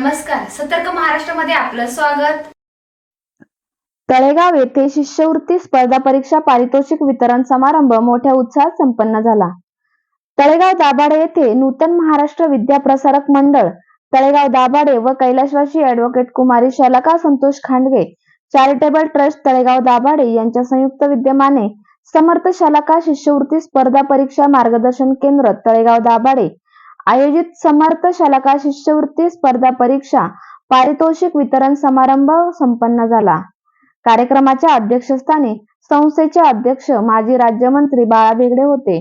नमस्कार. सतर्क महाराष्ट्रामध्ये आपलं स्वागत. तळेगाव येथे शिष्यवृत्ती स्पर्धा परीक्षा पारितोषिक वितरण समारंभ मोठ्या उत्साहात संपन्न झाला. तळेगाव दाभाडे येथे नूतन महाराष्ट्र विद्या प्रसारक मंडळ तळेगाव दाभाडे व कैलाशवासी ऍडव्होकेट कुमारी शलाका संतोष खांडगे चॅरिटेबल ट्रस्ट तळेगाव दाभाडे यांच्या संयुक्त विद्यमाने समर्थ शलाका शिष्यवृत्ती स्पर्धा परीक्षा मार्गदर्शन केंद्र तळेगाव दाभाडे आयोजित समर्थ शलाका शिष्यवृत्ती स्पर्धा परीक्षा पारितोषिक वितरण समारंभ संपन्न झाला. कार्यक्रमाच्या अध्यक्षस्थानी संस्थेचे अध्यक्ष माजी राज्यमंत्री बाळा बेगडे होते.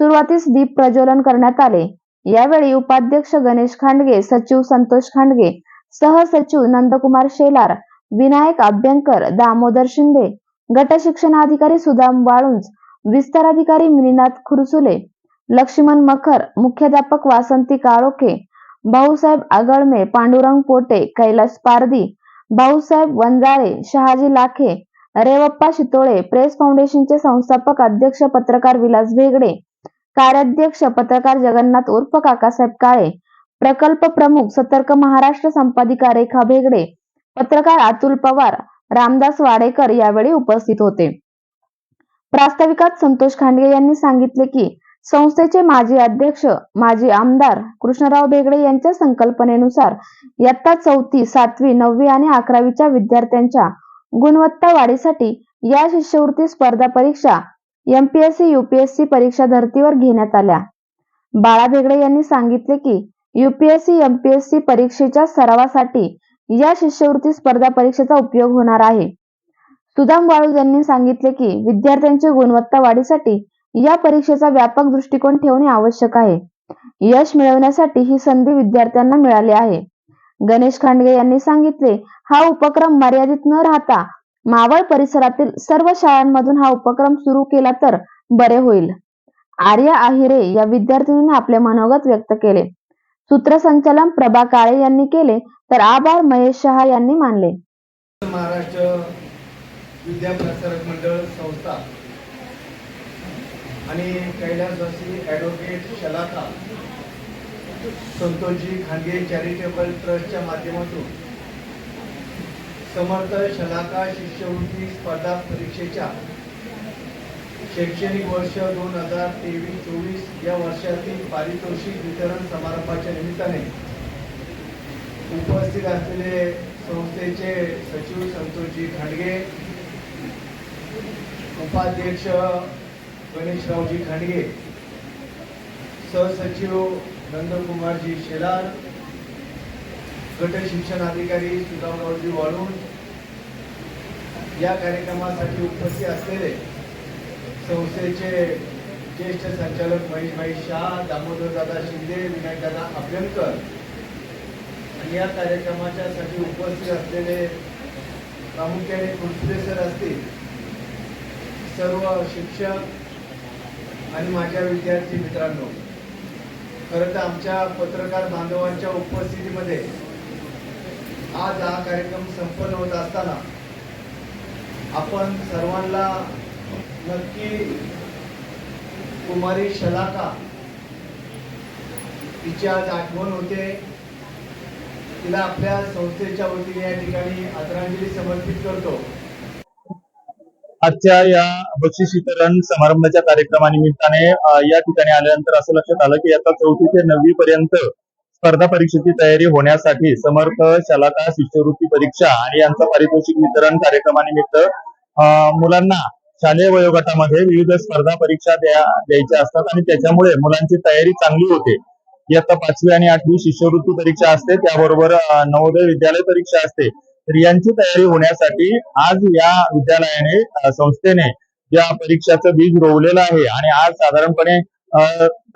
सुरुवातीस दीप प्रज्वलन करण्यात आले. यावेळी उपाध्यक्ष गणेश खांडगे सचिव संतोष खांडगे सहसचिव नंदकुमार शेलार विनायक अभ्यंकर दामोदर शिंदे गट शिक्षणाधिकारी सुदाम वाळुंज विस्तार अधिकारी खुरसुले लक्ष्मण मखर मुख्याध्यापक वासंती काळोखे भाऊसाहेब आगळमे पांडुरंग पोटे कैलास पारदी भाऊसाहेब वंजाळे शहाजी लाखे रेवप्पा शितोळे प्रेस फाउंडेशनचे संस्थापक अध्यक्ष पत्रकार विलास भेगडे कार्याध्यक्ष पत्रकार जगन्नाथ उर्फ काकासाहेब काळे प्रकल्प प्रमुख सतर्क महाराष्ट्र संपादिका रेखा भेगडे पत्रकार अतुल पवार रामदास वाडेकर यावेळी उपस्थित होते. प्रास्ताविकात संतोष खांडगे यांनी सांगितले की संस्थेचे माजी अध्यक्ष माजी आमदार कृष्णराव बेगडे यांच्या संकल्पनेनुसार इयत्ता चौथी सातवी नववी आणि अकरावीच्या विद्यार्थ्यांच्या गुणवत्ता वाढीसाठी या शिष्यवृत्ती स्पर्धा परीक्षा एमपीएससी युपीएससी परीक्षा धर्तीवर घेण्यात आल्या. बाळा बेगडे यांनी सांगितले की युपीएससी एमपीएससी परीक्षेच्या सरावासाठी या शिष्यवृत्ती स्पर्धा परीक्षेचा उपयोग होणार आहे. सुदाम वाळू यांनी सांगितले की विद्यार्थ्यांची गुणवत्ता वाढीसाठी या परीक्षेचा व्यापक दृष्टिकोन ठेवणे आवश्यक आहे. यश मिळवण्यासाठी ही संधी विद्यार्थ्यांना मिळाली आहे. गणेश खांडगे यांनी सांगितले हा उपक्रम मर्यादित न राहता मावळ परिसरातील सर्व शाळांमधून हा उपक्रम सुरू केला तर बरे होईल. आर्या आहिरे या विद्यार्थिनीने आपले मनोगत व्यक्त केले. सूत्रसंचालन प्रभा काळे यांनी केले तर आभार महेश शहा यांनी मानले. महाराष्ट्र विद्या प्रसारक मंडळ संस्था. आणि कैलासवासी ॲडव्होकेट शलाका संतोषजी खांडगे चॅरिटेबल ट्रस्टच्या माध्यमातून समर्थ शलाका शिष्यवृत्ती स्पर्धा परीक्षेच्या शैक्षणिक वर्ष दोन हजार तेवीस चोवीस या वर्षातील पारितोषिक वितरण समारंभाच्या निमित्ताने उपस्थित असलेले संस्थेचे सचिव संतोषजी खांडगे उपाध्यक्ष गणेशरावजी खांडगे सहसचिव नंदकुमारजी शेलार गट शिक्षण अधिकारी सुदामरावजी वाळून या कार्यक्रमासाठी उपस्थित असलेले संस्थेचे ज्येष्ठ संचालक महेशभाई शाह दामोदरदादा शिंदे विनायकदादा अभ्यंकर आणि या कार्यक्रमाच्या साठी उपस्थित असलेले प्रामुख्याने कुलसुरे असतील सर्व शिक्षक आणि माझ्या विद्यार्थी मित्रांनो खरं तर आमच्या पत्रकार बांधवांच्या उपस्थितीमध्ये आज हा कार्यक्रम संपन्न होत असताना आपण सर्वांना नक्की कुमारी शलाका तिची आज आठवण होते. तिला आपल्या संस्थेच्या वतीने या ठिकाणी आदरांजली समर्पित करतो. आजच्या या बक्षीस वितरण समारंभाच्या कार्यक्रमानिमित्ताने या ठिकाणी आल्यानंतर असं लक्षात आलं की आता चौथी ते नववी पर्यंत स्पर्धा परीक्षेची तयारी होण्यासाठी समर्थ शलाका शिष्यवृत्ती परीक्षा आणि यांचं पारितोषिक वितरण कार्यक्रमानिमित्त मुलांना शालेय वयोगटामध्ये विविध स्पर्धा परीक्षा द्या द्यायच्या असतात आणि त्याच्यामुळे मुलांची तयारी चांगली होते. इयत्ता पाचवी आणि आठवी शिष्यवृत्ती परीक्षा असते त्याबरोबर नवोदय विद्यालय परीक्षा असते. यांची तयारी होण्यासाठी आज या विद्यालयाने संस्थेने या परीक्षाचं बीज रोवलेलं आहे आणि आज साधारणपणे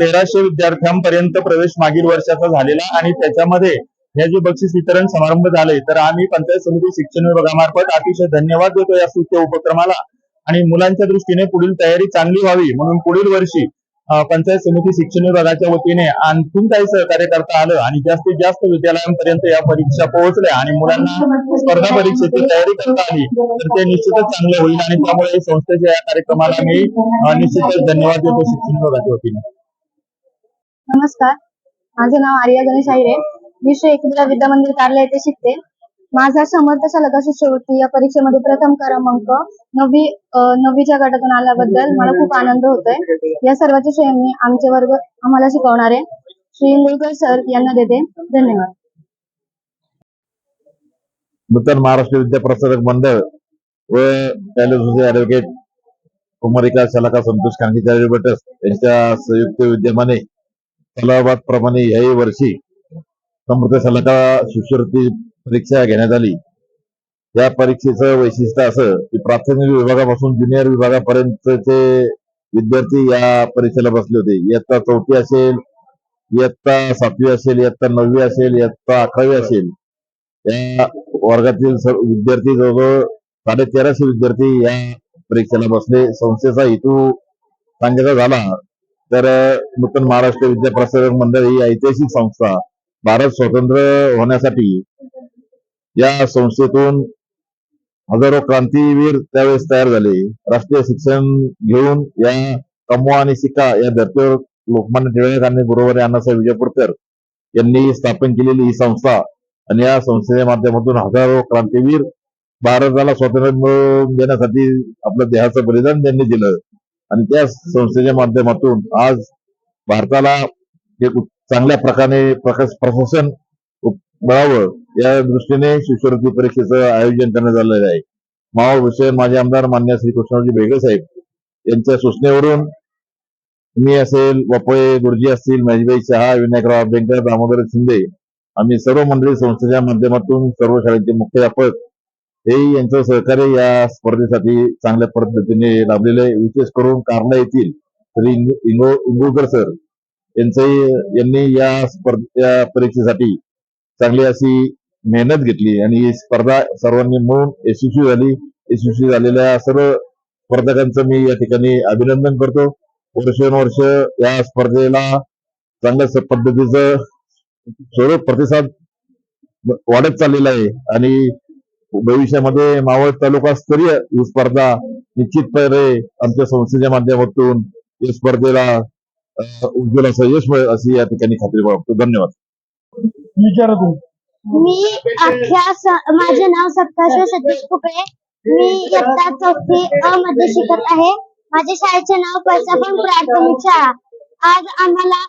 तेराशे विद्यार्थ्यांपर्यंत प्रवेश मागील वर्षाचा झालेला आणि त्याच्यामध्ये हे जे बक्षीस वितरण समारंभ झाले तर आम्ही पंचायत समिती शिक्षण विभागामार्फत अतिशय धन्यवाद देतो या सुत्य उपक्रमाला. आणि मुलांच्या दृष्टीने पुढील तयारी चांगली व्हावी म्हणून पुढील वर्षी पंचायत समिती शिक्षण विभागाच्या वतीने आणखीन काही सहकार्य करता आलं आणि जास्तीत जास्त विद्यालयांपर्यंत या परीक्षा पोहोचल्या आणि मुलांना स्पर्धा परीक्षेची तयारी करता आली. तर ते निश्चितच चांगले होईल आणि त्यामुळे संस्थेच्या या कार्यक्रमाला मी निश्चितच धन्यवाद देतो शिक्षण विभागाच्या वतीने. नमस्कार. माझं नाव आर्या गणेश आहिरे. मी श्री एकदा विद्या मंदिर कार्यालय येथे शिकते. माझा समर्थ शालका शिष्यवृत्ती या परीक्षेमध्ये प्रथम क्रमांक नवी नवीच्या नववीच्या गटातून आल्याबद्दल मला खूप आनंद होतोय. या सर्वांचे श्रेय मी आमचे वर्ग आम्हाला शिकवणारे श्री इंगुळकर सर यांना देते. धन्यवाद. नूतन महाराष्ट्र विद्या प्रसारक मंडळ व कॅलेजोचे ऍडव्होकेट कुमारिका शलाका संतोष खानगी चॅरिटेबल यांच्या संयुक्त विद्यमाने तलावाबाद प्रमाणे याही वर्षी समृद्ध शलाका शिष्यवृत्ती परीक्षा घेण्यात आली. या परीक्षेचं वैशिष्ट्य असं की प्राथमिक विभागापासून ज्युनियर विभागापर्यंतचे विद्यार्थी या परीक्षेला बसले होते. इयत्ता चौथी असेल इयत्ता सातवी असेल इयत्ता नववी असेल इयत्ता अकरावी असेल. या वर्गातील विद्यार्थी जवळजवळ साडे तेराशे विद्यार्थी या परीक्षेला बसले. संस्थेचा हेतू सांगायचा झाला तर नूतन महाराष्ट्र विद्या प्रसारक मंडळ ही ऐतिहासिक संस्था भारत स्वतंत्र होण्यासाठी या संस्थेतून हजारो क्रांतीवीर त्यावेळेस तयार झाले. राष्ट्रीय शिक्षण घेऊन या कमवा आणि शिका या धर्तीवर लोकमान्य टिळक आणि गुरुवारी अण्णासाहेब विजयपूरकर यांनी स्थापन केलेली ही संस्था आणि या संस्थेच्या माध्यमातून हजारो क्रांतीवीर भारताला स्वातंत्र्य मिळवून देण्यासाठी आपलं देहाचं बलिदान त्यांनी दिलं. आणि त्या संस्थेच्या माध्यमातून आज भारताला एक चांगल्या प्रकारे प्रकाश प्रशासन मिळावं. या दृष्टीने शिष्यवृत्ती परीक्षेचं आयोजन करण्यात आलेलं आहे. मावळ विषय माजी आमदार मान्य श्री कृष्णजी बेगडे साहेब यांच्या सूचनेवरून मी असेल वपळे गुरुजी असतील महेशबाई शहा विनायकराव अभ्यंकर दामोदर शिंदे आम्ही सर्व मंडळी संस्थेच्या माध्यमातून सर्व शाळेचे मुख्याध्यापक हे यांचं सहकार्य या स्पर्धेसाठी चांगल्या पद्धतीने लाभलेलं आहे. विशेष करून कारला येथील श्री इंगो इंगुळकर सर यांचंही यांनी या स्पर्धे या परीक्षेसाठी चांगली अशी मेहनत घेतली आणि ही स्पर्धा सर्वांनी मिळून यशस्वी झाली. यशस्वी झालेल्या सर्व स्पर्धकांचं मी या ठिकाणी अभिनंदन करतो. वर्षानुवर्ष या स्पर्धेला चांगल्या पद्धतीचं स्वरूप प्रतिसाद वाढत चाललेला आहे. आणि भविष्यामध्ये मावळ तालुका स्तरीय ही स्पर्धा निश्चितपणे आमच्या संस्थेच्या माध्यमातून या स्पर्धेला उज्ज्वल असं यश मिळेल अशी या ठिकाणी खात्री बाळगतो. धन्यवाद. विचारा तुम्ही. मी अख्ख्या माझे नाव सत्ताश्वर सतीश कुकळे मी इयत्ता चौथी अ मध्ये शिकत आहे. माझ्या शाळेचे नाव पैसापण प्राथमिक शाळा. आज आम्हाला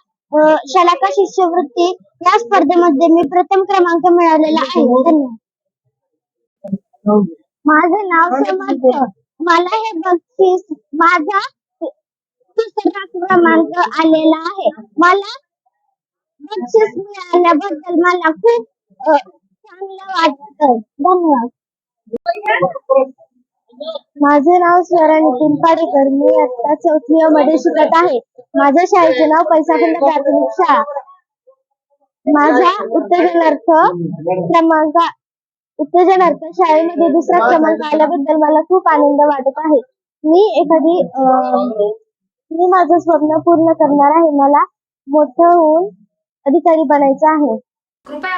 शलाका शिष्यवृत्ती या स्पर्धेमध्ये मी प्रथम क्रमांक मिळवलेला आहे. धन्यवाद. माझं नाव समर्थ. मला हे बक्षीस माझा तिसरा क्रमांक आलेला आहे. मला बक्षीस मिळाल्याबद्दल मला खूप धन्यवाद माझे नाव स्वरा नितीन पाडेकर मी आता चौथी मध्ये शिकत आहे. माझ्या शाळेचे नाव पैसाखंड प्राथमिक शाळा. माझा उत्तेजनार्थ क्रमांक उत्तेजनार्थ शाळेमध्ये दुसरा क्रमांक आल्याबद्दल मला खूप आनंद वाटत आहे. मी एखादी मी माझं स्वप्न पूर्ण करणार आहे. मला मोठं होऊन अधिकारी बनायचं आहे. कृपया